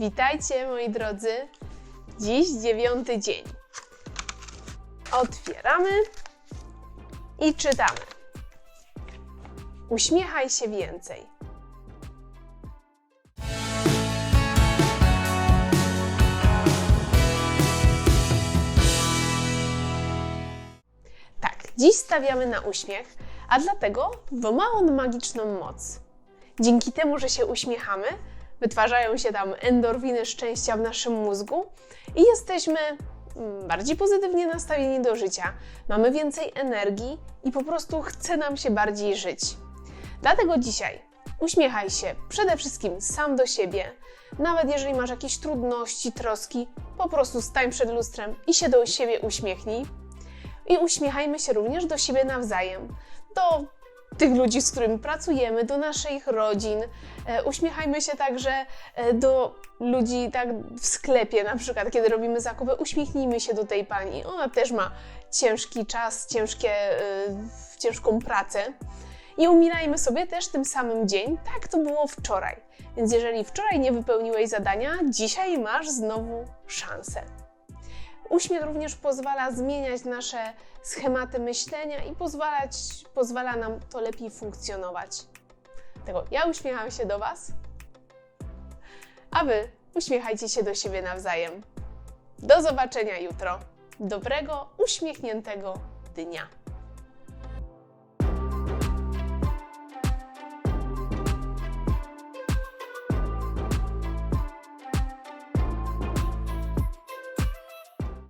Witajcie moi drodzy. Dziś dziewiąty dzień. Otwieramy i czytamy. Uśmiechaj się więcej. Tak, dziś stawiamy na uśmiech, a dlatego, bo ma on magiczną moc. Dzięki temu, że się uśmiechamy, wytwarzają się tam endorfiny szczęścia w naszym mózgu i jesteśmy mm, bardziej pozytywnie nastawieni do życia, mamy więcej energii i po prostu chce nam się bardziej żyć. Dlatego dzisiaj uśmiechaj się przede wszystkim sam do siebie. Nawet jeżeli masz jakieś trudności, troski, po prostu stań przed lustrem i się do siebie uśmiechnij. I uśmiechajmy się również do siebie nawzajem, do tych ludzi, z którymi pracujemy, do naszych rodzin. E, uśmiechajmy się także e, do ludzi tak w sklepie, na przykład kiedy robimy zakupy, uśmiechnijmy się do tej pani. Ona też ma ciężki czas, ciężkie, e, ciężką pracę. I umilajmy sobie też tym samym dzień, tak to było wczoraj. Więc jeżeli wczoraj nie wypełniłeś zadania, dzisiaj masz znowu szansę. Uśmiech również pozwala zmieniać nasze schematy myślenia i pozwalać, pozwala nam to lepiej funkcjonować. Dlatego ja uśmiecham się do Was, a Wy uśmiechajcie się do siebie nawzajem. Do zobaczenia jutro. Dobrego, uśmiechniętego dnia.